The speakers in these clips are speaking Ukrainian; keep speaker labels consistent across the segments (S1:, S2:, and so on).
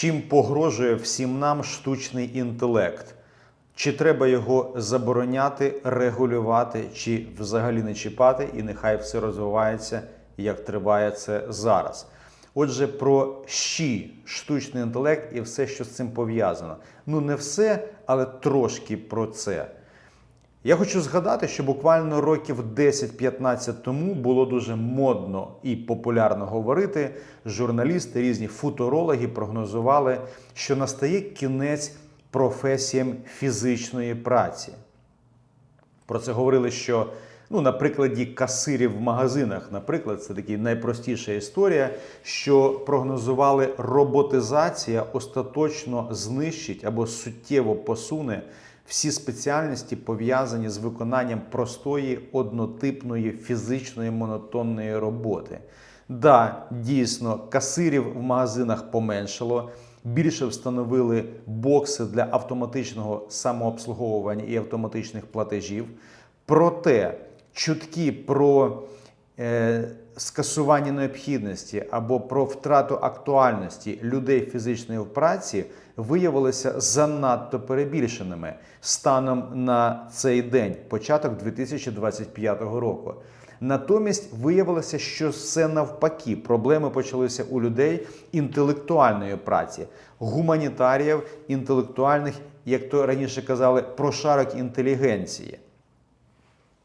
S1: чим погрожує всім нам штучний інтелект. Чи треба його забороняти, регулювати, чи взагалі не чіпати, і нехай все розвивається, як триває це зараз. Отже, про щі, штучний інтелект і все, що з цим пов'язано. Ну, не все, але трошки про це. Я хочу згадати, що буквально років 10-15 тому було дуже модно і популярно говорити. Журналісти, різні футурологи прогнозували, що настає кінець професіям фізичної праці. Про це говорили, що ну, на прикладі касирів в магазинах, наприклад, це така найпростіша історія, що прогнозували, роботизація остаточно знищить або суттєво посуне всі спеціальності, пов'язані з виконанням простої, однотипної, фізичної монотонної роботи. Да, дійсно, касирів в магазинах поменшало. Більше встановили бокси для автоматичного самообслуговування і автоматичних платежів. Проте чутки про е, скасування необхідності або про втрату актуальності людей фізичної праці виявилися занадто перебільшеними станом на цей день, початок 2025 року. Натомість виявилося, що все навпаки. Проблеми почалися у людей інтелектуальної праці, гуманітаріїв, інтелектуальних, як то раніше казали, прошарок інтелігенції.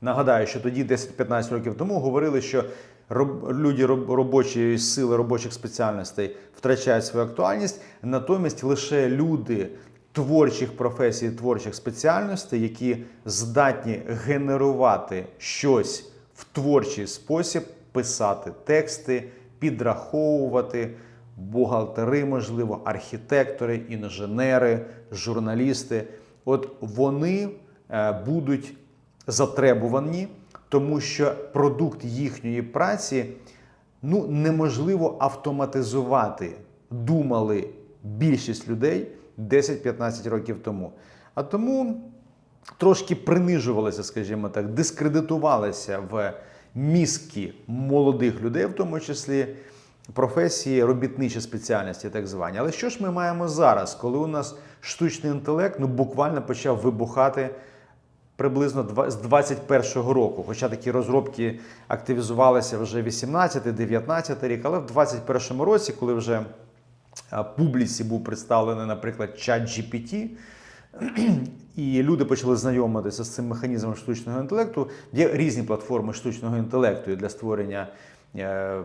S1: Нагадаю, що тоді, 10-15 років тому, говорили, що люди роб- робочої сили, робочих спеціальностей втрачають свою актуальність, натомість лише люди творчих професій, творчих спеціальностей, які здатні генерувати щось в творчий спосіб, писати тексти, підраховувати, бухгалтери, можливо, архітектори, інженери, журналісти. От вони е, будуть затребувані, тому що продукт їхньої праці ну, неможливо автоматизувати, думали більшість людей 10-15 років тому. А тому трошки принижувалися, скажімо так, дискредитувалися в мізки молодих людей, в тому числі професії, робітничі спеціальності, так звані. Але що ж ми маємо зараз, коли у нас штучний інтелект ну, буквально почав вибухати приблизно з 21-го року. Хоча такі розробки активізувалися вже 18-19 рік, але в 21-му році, коли вже публіці був представлений, наприклад, чат GPT, і люди почали знайомитися з цим механізмом штучного інтелекту. Є різні платформи штучного інтелекту для створення е,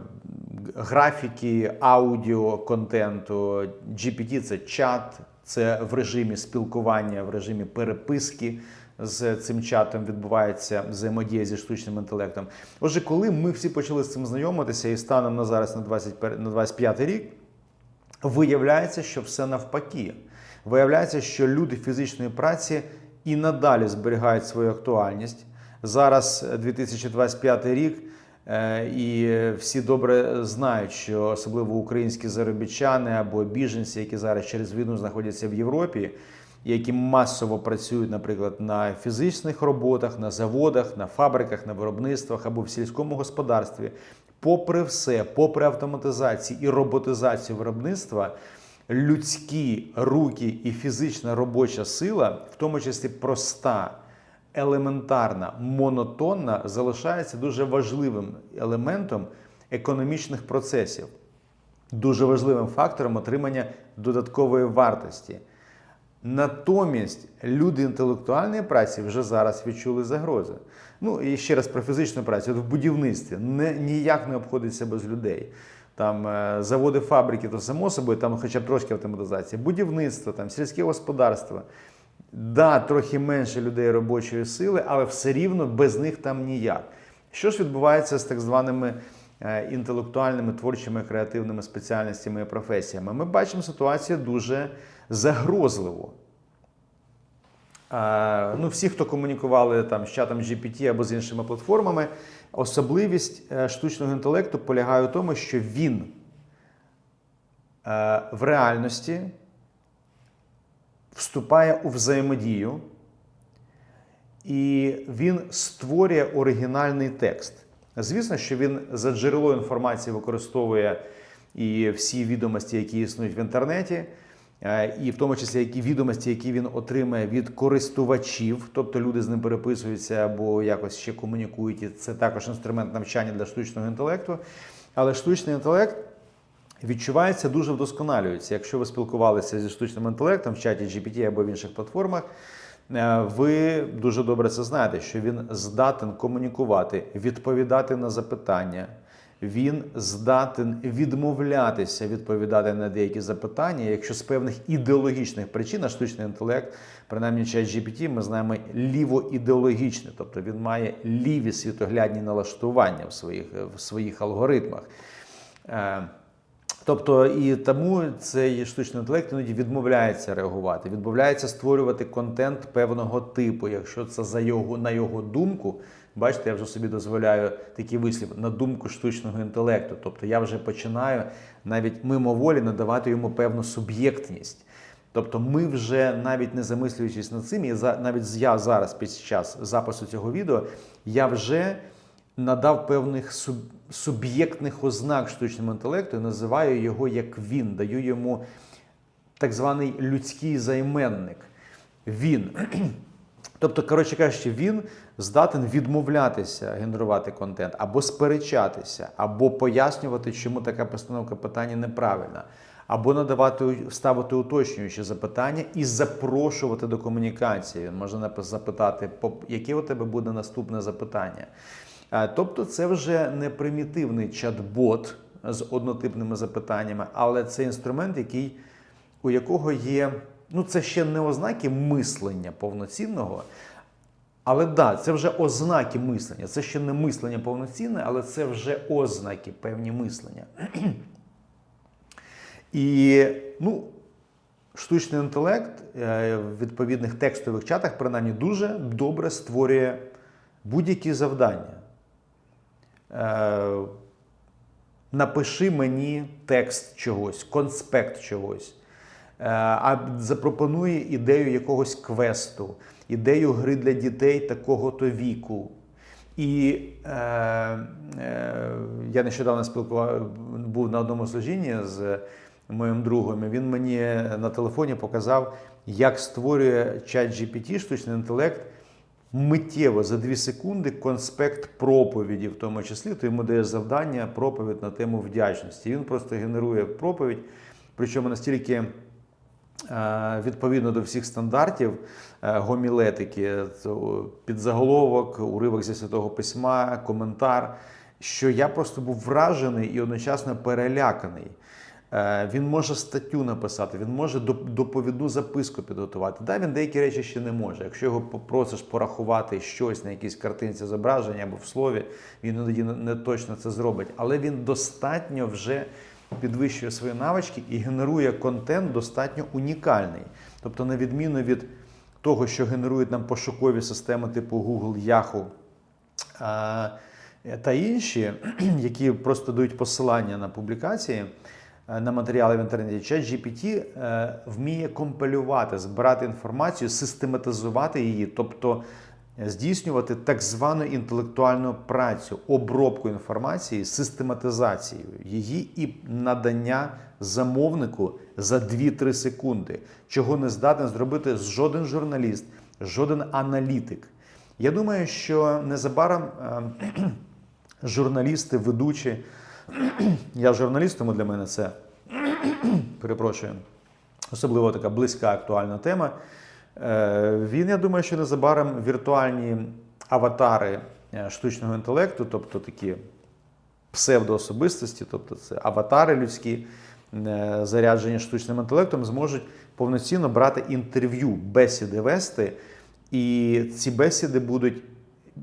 S1: графіки, аудіо, контенту. GPT – це чат, це в режимі спілкування, в режимі переписки. З цим чатом відбувається взаємодія зі штучним інтелектом. Отже, коли ми всі почали з цим знайомитися і станом на зараз на 21 на 25 рік, Виявляється, що все навпаки. Виявляється, що люди фізичної праці і надалі зберігають свою актуальність. Зараз е, 2025 рік, е, і всі добре знають, що особливо українські заробітчани або біженці, які зараз через війну знаходяться в Європі, які масово працюють, наприклад, на фізичних роботах, на заводах, на фабриках, на виробництвах або в сільському господарстві. Попри все, попри автоматизацію і роботизацію виробництва, людські руки і фізична робоча сила, в тому числі проста, елементарна, монотонна, залишається дуже важливим елементом економічних процесів, дуже важливим фактором отримання додаткової вартості. Натомість люди інтелектуальної праці вже зараз відчули загрози. Ну і ще раз про фізичну працю От в будівництві не, ніяк не обходиться без людей. Там е, заводи, фабрики, то само собою, там хоча б трошки автоматизації, будівництво, там сільське господарство. Да, трохи менше людей робочої сили, але все рівно без них там ніяк. Що ж відбувається з так званими е, інтелектуальними, творчими, креативними спеціальностями і професіями? Ми бачимо ситуацію дуже загрозливу. Ну, всі, хто комунікували там з чатом GPT або з іншими платформами, особливість е, штучного інтелекту полягає у тому, що він е, в реальності вступає у взаємодію, і він створює оригінальний текст. Звісно, що він за джерело інформації використовує і всі відомості, які існують в інтернеті. Е, І в тому числі які відомості, які він отримає від користувачів, тобто люди з ним переписуються або якось ще комунікують. І це також інструмент навчання для штучного інтелекту. Але штучний інтелект відчувається дуже вдосконалюється. Якщо ви спілкувалися зі штучним інтелектом в чаті GPT або в інших платформах, е, ви дуже добре це знаєте, що він здатен комунікувати, відповідати на запитання. Він здатен відмовлятися відповідати на деякі запитання, якщо з певних ідеологічних причин а штучний інтелект, принаймні чат GPT, ми знаємо лівоідеологічний, тобто він має ліві світоглядні налаштування в своїх, в своїх алгоритмах. Е, Тобто і тому цей штучний інтелект іноді відмовляється реагувати, відмовляється створювати контент певного типу, якщо це за його на його думку. Бачите, я вже собі дозволяю такий вислів на думку штучного інтелекту. Тобто я вже починаю навіть мимоволі надавати йому певну суб'єктність. Тобто, ми вже навіть не замислюючись над цим, і навіть я зараз під час запису цього відео я вже надав певних суб, суб'єктних ознак штучному інтелекту і називаю його як він, даю йому так званий людський займенник. Він. Тобто, коротше кажучи, він здатен відмовлятися генерувати контент, або сперечатися, або пояснювати, чому така постановка питання неправильна, або надавати ставити уточнюючі запитання і запрошувати до комунікації. Він може запитати, яке у тебе буде наступне запитання. Е, Тобто, це вже не примітивний чат-бот з однотипними запитаннями, але це інструмент, який у якого є, ну це ще не ознаки мислення повноцінного. Але да, це вже ознаки мислення. Це ще не мислення повноцінне, але це вже ознаки певні мислення. І ну, штучний інтелект е, в відповідних текстових чатах, принаймні, дуже добре створює будь-які завдання. Е, Напиши мені текст чогось, конспект чогось. Е, А запропонує ідею якогось квесту, ідею гри для дітей такого-то віку. І е, е, я нещодавно спілкував, був на одному служінні з моїм другом. Він мені на телефоні показав, як створює чат GPT, штучний інтелект, миттєво за 2 секунди конспект проповіді, в тому числі, то йому дає завдання проповідь на тему вдячності. Він просто генерує проповідь, причому настільки відповідно до всіх стандартів е, гомілетики, то підзаголовок, уривок зі святого письма, коментар, що я просто був вражений і одночасно переляканий. Е, Він може статтю написати, він може доп- доповідну записку підготувати. Да, він деякі речі ще не може. Якщо його попросиш порахувати щось на якійсь картинці зображення або в слові, він іноді не точно це зробить. Але він достатньо вже підвищує свої навички і генерує контент достатньо унікальний. Тобто, на відміну від того, що генерують нам пошукові системи типу Google, Yahoo, та інші, які просто дають посилання на публікації, е, на матеріали в інтернеті, ChatGPT е, вміє компилювати, збирати інформацію, систематизувати її, тобто здійснювати так звану інтелектуальну працю, обробку інформації, систематизацію її і надання замовнику за 2-3 секунди, чого не здатен зробити жоден журналіст, жоден аналітик. Я думаю, що незабаром е, журналісти, ведучі, я журналіст, тому для мене це перепрошую, особливо така близька актуальна тема. Е, Він, я думаю, що незабаром віртуальні аватари е, штучного інтелекту, тобто такі псевдоособистості, тобто це аватари людські, е, заряджені штучним інтелектом, зможуть повноцінно брати інтерв'ю, бесіди вести, і ці бесіди будуть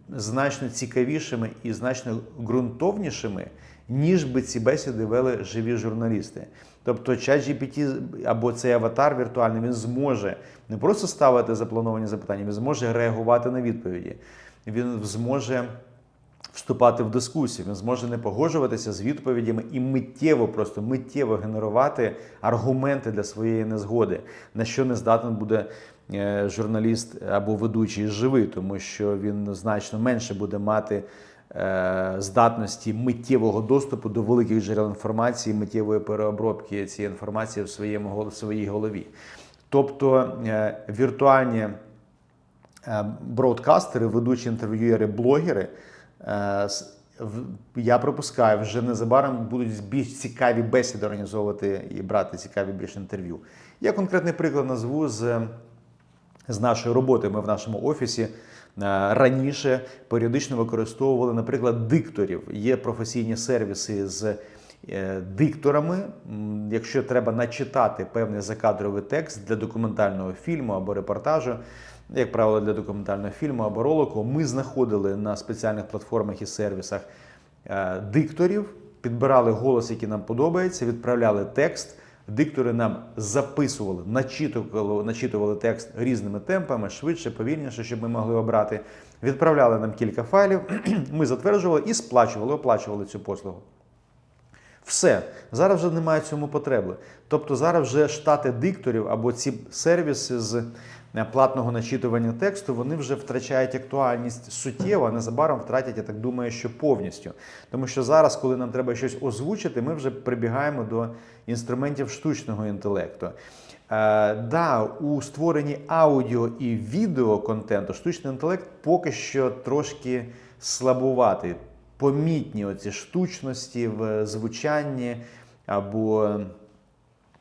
S1: значно цікавішими і значно ґрунтовнішими, ніж би ці бесіди вели живі журналісти. Тобто ChatGPT або цей аватар віртуальний він зможе не просто ставити заплановані запитання, він зможе реагувати на відповіді. Він зможе вступати в дискусію, він зможе не погоджуватися з відповідями і миттєво, просто миттєво генерувати аргументи для своєї незгоди, на що не здатен буде е, журналіст або ведучий живий, тому що він значно менше буде мати здатності миттєвого доступу до великих джерел інформації, миттєвої переобробки цієї інформації в своєму в своїй голові. Тобто е, віртуальні е, бродкастери, ведучі інтерв'юєри, блогери. е, Я припускаю, вже незабаром будуть більш цікаві бесіди організовувати і брати цікаві більш інтерв'ю. Я конкретний приклад назву з, з нашої роботи. Ми в нашому офісі е, раніше періодично використовували, наприклад, дикторів. Є професійні сервіси з е, дикторами. Якщо треба начитати певний закадровий текст для документального фільму або репортажу, як правило, для документального фільму або ролику, ми знаходили на спеціальних платформах і сервісах е, дикторів, підбирали голос, який нам подобається, відправляли текст. Диктори нам записували, начитували, начитували текст різними темпами, швидше, повільніше, щоб ми могли обрати. Відправляли нам кілька файлів, ми затверджували і сплачували, оплачували цю послугу. Все, зараз вже немає цьому потреби. Тобто зараз вже штати дикторів або ці сервіси з е, платного начитування тексту, вони вже втрачають актуальність суттєво, а незабаром втратять, я так думаю, що повністю. Тому що зараз, коли нам треба щось озвучити, ми вже прибігаємо до інструментів штучного інтелекту. Е, да, у створенні аудіо і відео контенту штучний інтелект поки що трошки слабуватий. Помітні оці штучності в звучанні або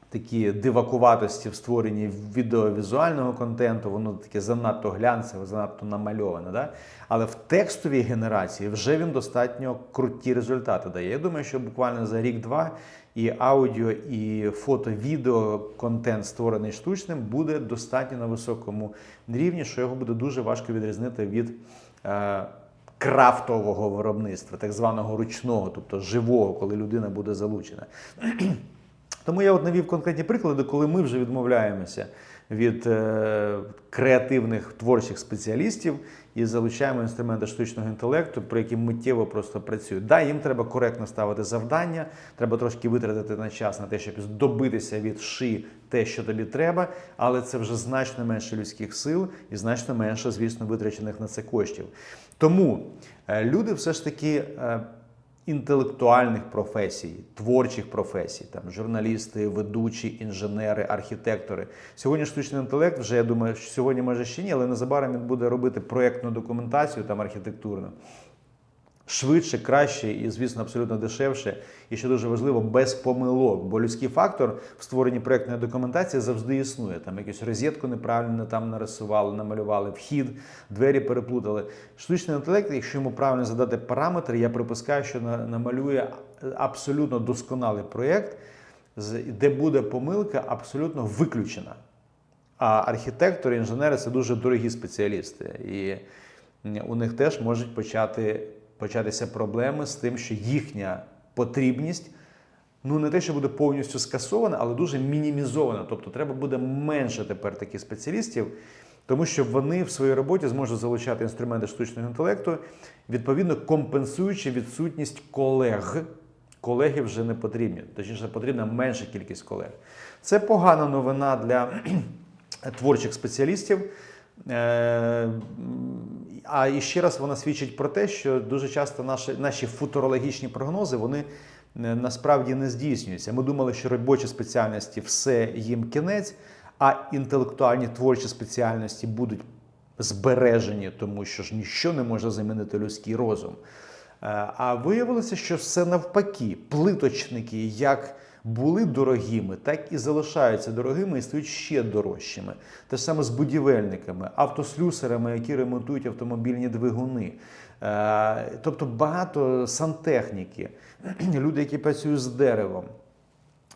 S1: такі дивакуватості в створенні відеовізуального контенту, воно таке занадто глянцеве, занадто намальоване. Да? Але в текстовій генерації вже він достатньо круті результати дає. Я думаю, що буквально за рік-два і аудіо, і фото-відео контент, створений штучним, буде достатньо на високому рівні, що його буде дуже важко відрізнити від. Крафтового виробництва, так званого ручного, тобто живого, коли людина буде залучена. Тому я от навів конкретні приклади, коли ми вже відмовляємося від е, креативних творчих спеціалістів і залучаємо інструменти штучного інтелекту, про які миттєво просто працюють. Да, їм треба коректно ставити завдання, треба трошки витратити на час на те, щоб добитися від ши те, що тобі треба, але це вже значно менше людських сил і значно менше, звісно, витрачених на це коштів. Тому е, люди все ж таки. е, інтелектуальних професій, творчих професій, там журналісти, ведучі, інженери, архітектори. Сьогодні штучний інтелект, вже я думаю, що сьогодні може ще ні, але незабаром він буде робити проєктну документацію там архітектурну. Швидше, краще і, звісно, абсолютно дешевше, і що дуже важливо, без помилок. Бо людський фактор в створенні проєктної документації завжди існує. Там якусь розетку неправильно там нарисували, намалювали, вхід, двері переплутали. Штучний інтелект, якщо йому правильно задати параметри, я припускаю, що намалює абсолютно досконалий проєкт, де буде помилка абсолютно виключена. А архітектори, інженери це дуже дорогі спеціалісти. І у них теж можуть почати, початися проблеми з тим, що їхня потрібність ну не те, що буде повністю скасована, але дуже мінімізована. Тобто треба буде менше тепер таких спеціалістів, тому що вони в своїй роботі зможуть залучати інструменти штучного інтелекту, відповідно компенсуючи відсутність колег. Колеги вже не потрібні, точніше, потрібна менша кількість колег. Це погана новина для творчих спеціалістів. Е, А і ще раз вона свідчить про те, що дуже часто наші, наші футурологічні прогнози вони е, насправді не здійснюються. Ми думали, що робочі спеціальності все їм кінець, а інтелектуальні творчі спеціальності будуть збережені, тому що ж ніщо не може замінити людський розум. Е, А виявилося, що все навпаки, плиточники як були дорогими, так і залишаються дорогими і стають ще дорожчими. Те ж саме з будівельниками, автослюсарами, які ремонтують автомобільні двигуни. Е, Тобто багато сантехніки, люди, які працюють з деревом.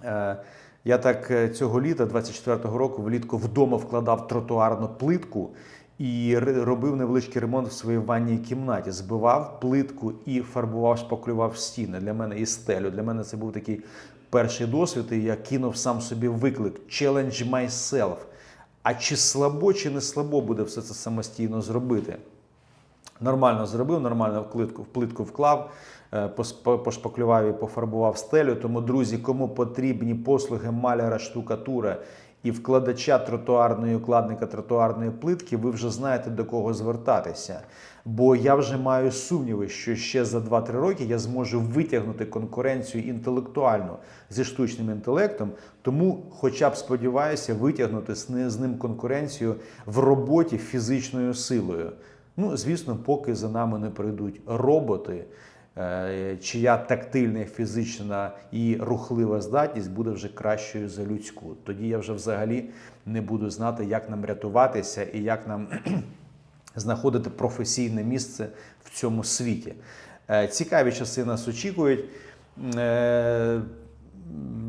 S1: Е, Я так е, цього літа, 24-го року, влітку вдома вкладав тротуарну плитку і робив невеличкий ремонт в своїй ванній кімнаті. Збивав плитку і фарбував, шпаклював стіни для мене і стелю. Для мене це був такий перший досвід, і я кинув сам собі виклик Challenge myself. А чи слабо, чи не слабо буде все це самостійно зробити? Нормально зробив, нормально в плитку, в плитку вклав, е, пошпаклював і пофарбував стелю. Тому, друзі, кому потрібні послуги маляра, штукатура і вкладача тротуарної укладника тротуарної плитки, ви вже знаєте до кого звертатися. Бо я вже маю сумніви, що ще за 2-3 роки я зможу витягнути конкуренцію інтелектуальну зі штучним інтелектом. Тому, хоча б сподіваюся, витягнути з ним конкуренцію в роботі фізичною силою. Ну, звісно, поки за нами не прийдуть роботи, чия тактильна, фізична і рухлива здатність буде вже кращою за людську. Тоді я вже взагалі не буду знати, як нам рятуватися і як нам знаходити професійне місце в цьому світі. Е, Цікаві часи нас очікують.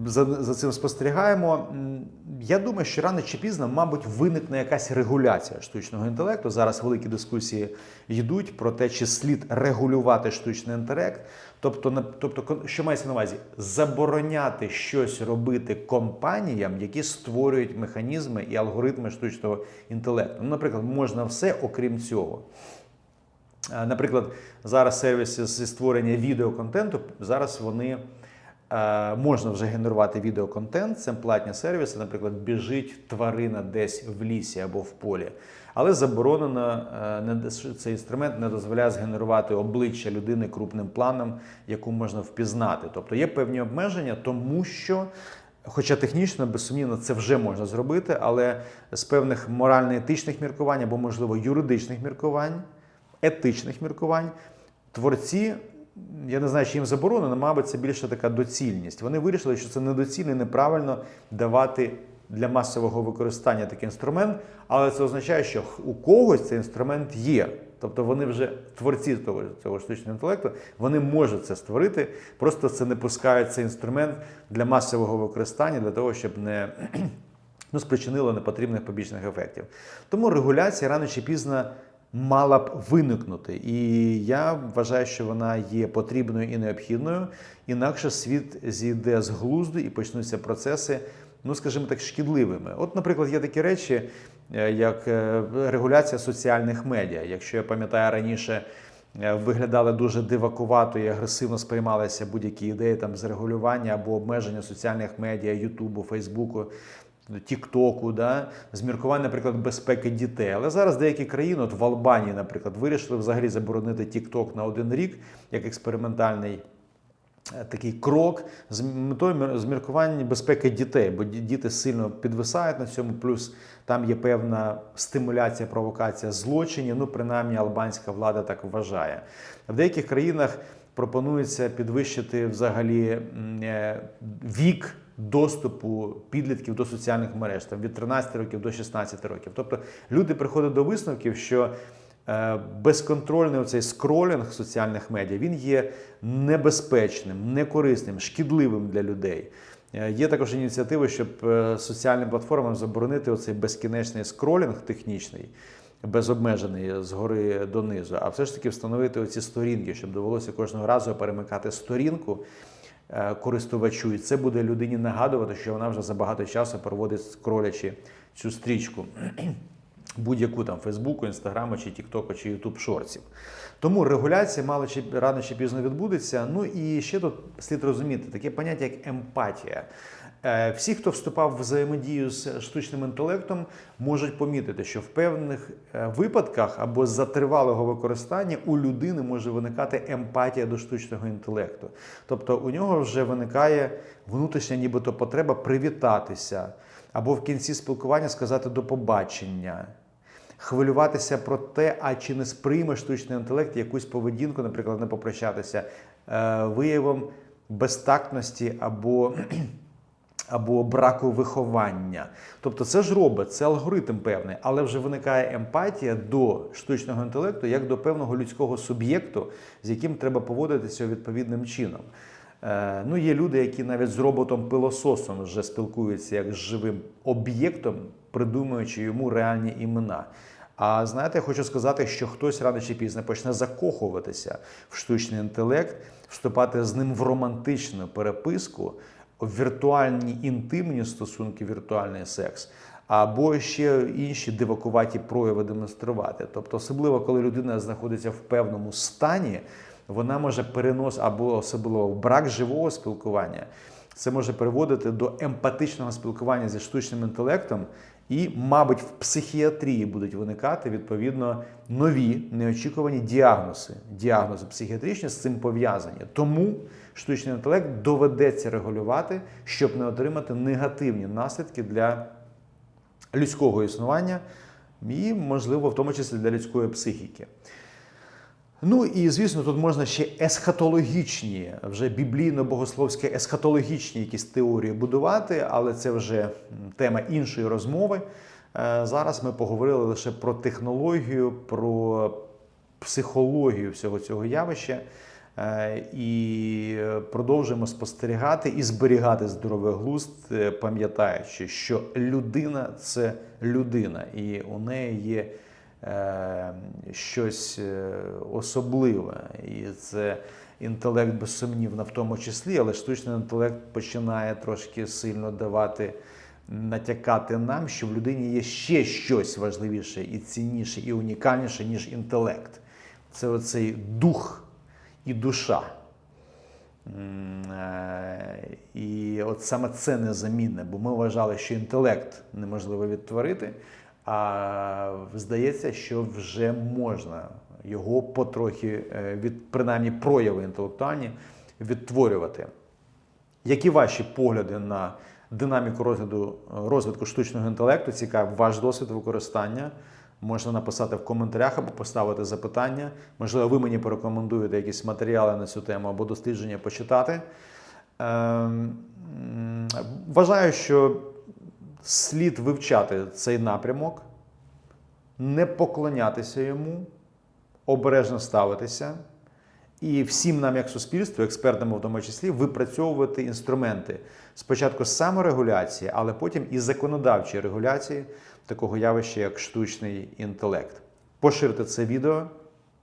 S1: За, за цим спостерігаємо. Я думаю, що рано чи пізно, мабуть, виникне якась регуляція штучного інтелекту. Зараз великі дискусії йдуть про те, чи слід регулювати штучний інтелект. Тобто, тобто, що мається на увазі? Забороняти щось робити компаніям, які створюють механізми і алгоритми штучного інтелекту. Ну, наприклад, можна все, окрім цього. Е, Наприклад, зараз сервіси зі створення відеоконтенту, зараз вони можна вже генерувати відеоконтент, це платні сервіси, наприклад, біжить тварина десь в лісі або в полі. Але заборонено е, цей інструмент не дозволяє згенерувати обличчя людини крупним планом, яку можна впізнати. Тобто є певні обмеження, тому що. Хоча технічно, безсумнівно, це вже можна зробити, але з певних морально-етичних міркувань або, можливо, юридичних міркувань, етичних міркувань, творці, я не знаю, чи їм заборонено, мабуть, це більше така доцільність. Вони вирішили, що це недоцільно і неправильно давати для масового використання такий інструмент, але це означає, що у когось цей інструмент є. Тобто вони вже творці того цього штучного інтелекту, вони можуть це створити, просто це не пускають цей інструмент для масового використання, для того, щоб не ну, спричинило непотрібних побічних ефектів. Тому регуляція рано чи пізно мала б виникнути. І я вважаю, що вона є потрібною і необхідною. Інакше світ зійде з глузду і почнуться процеси, ну скажімо так, шкідливими. От, наприклад, є такі речі, е, як е, регуляція соціальних медіа. Якщо я пам'ятаю раніше. е, Виглядали дуже дивакувато і агресивно сприймалися будь-які ідеї там з регулювання або обмеження соціальних медіа, Ютубу, Фейсбуку, Тіктоку, да, з міркувань, наприклад, безпеки дітей. Але зараз деякі країни, от в Албанії, наприклад, вирішили взагалі заборонити Тікток на один рік як експериментальний. е, Такий крок з метою мір- з міркування безпеки дітей, бо діти сильно підвисають на цьому. Плюс там є певна стимуляція, провокація злочинів. Ну, принаймні, албанська влада так вважає. В деяких країнах пропонується підвищити взагалі е, вік доступу підлітків до соціальних мереж там від 13 років до 16 років. Тобто люди приходять до висновків, що е, безконтрольний цей скролінг соціальних медіа він є небезпечним, некорисним, шкідливим для людей. Е, Є також ініціативи, щоб е, соціальним платформам заборонити оцей безкінечний скролінг технічний, безобмежений згори донизу, а все ж таки встановити оці сторінки, щоб довелося кожного разу перемикати сторінку користувачу, і це буде людині нагадувати, що вона вже за багато часу проводить скролячи цю стрічку. Будь-яку там Фейсбуку, Інстаграму, чи Тіктоку, чи Ютуб шорців. Тому регуляція мало чи рано чи пізно відбудеться. Ну і ще тут слід розуміти таке поняття, як емпатія. Е, Всі, хто вступав в взаємодію з штучним інтелектом, можуть помітити, що в певних е, випадках або за тривалого використання у людини може виникати емпатія до штучного інтелекту. Тобто у нього вже виникає внутрішня, нібито потреба привітатися або в кінці спілкування сказати до побачення. Хвилюватися про те, а чи не сприйме штучний інтелект якусь поведінку, наприклад, не попрощатися е, виявом безтактності або або браку виховання. Тобто це ж робить, це алгоритм певний, але вже виникає емпатія до штучного інтелекту як до певного людського суб'єкту, з яким треба поводитися відповідним чином. Е, Ну, є люди, які навіть з роботом-пилососом вже спілкуються як з живим об'єктом, придумуючи йому реальні імена. А знаєте, я хочу сказати, що хтось рано чи пізно почне закохуватися в штучний інтелект, вступати з ним в романтичну переписку, віртуальні інтимні стосунки, віртуальний секс. Або ще інші дивакуваті прояви демонструвати. Тобто, особливо коли людина знаходиться в певному стані, вона може перенос або особливо брак живого спілкування. це може приводити до емпатичного спілкування зі штучним інтелектом, і, мабуть, в психіатрії будуть виникати відповідно нові неочікувані діагнози. Діагнози психіатричні з цим пов'язані. Тому штучний інтелект доведеться регулювати, щоб не отримати негативні наслідки для людського існування і, можливо, в тому числі для людської психіки. Ну і звісно, тут можна ще есхатологічні, вже біблійно-богословські есхатологічні якісь теорії будувати, але це вже тема іншої розмови. Е, Зараз ми поговорили лише про технологію, про психологію всього цього явища. Е, І продовжуємо спостерігати і зберігати здоровий глузд, е, пам'ятаючи, що людина це людина, і у неї є щось е, особливе, і це інтелект безсумнівно в тому числі, але штучний інтелект починає трошки сильно давати. Натякати нам, що в людині є ще щось важливіше і цінніше, і унікальніше, ніж інтелект. Це оцей дух і душа. Е, І от саме це незамінне, бо ми вважали, що інтелект неможливо відтворити, а здається, що вже можна його потрохи, е, від, принаймні прояви інтелектуальні, відтворювати. Які ваші погляди на динаміку розгляду розвитку штучного інтелекту? Цікавий ваш досвід використання. Можна написати в коментарях або поставити запитання. Можливо, ви мені порекомендуєте якісь матеріали на цю тему або дослідження почитати. Ем, Вважаю, що слід вивчати цей напрямок, не поклонятися йому, обережно ставитися. І всім нам, як суспільству, експертам в тому числі, випрацьовувати інструменти спочатку саморегуляції, але потім і законодавчої регуляції такого явища, як штучний інтелект. Поширте це відео.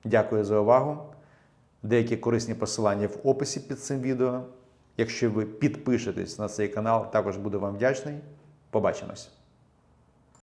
S1: Дякую за увагу. Деякі корисні посилання в описі під цим відео. Якщо ви підпишетесь на цей канал, також буду вам вдячний. Побачимось!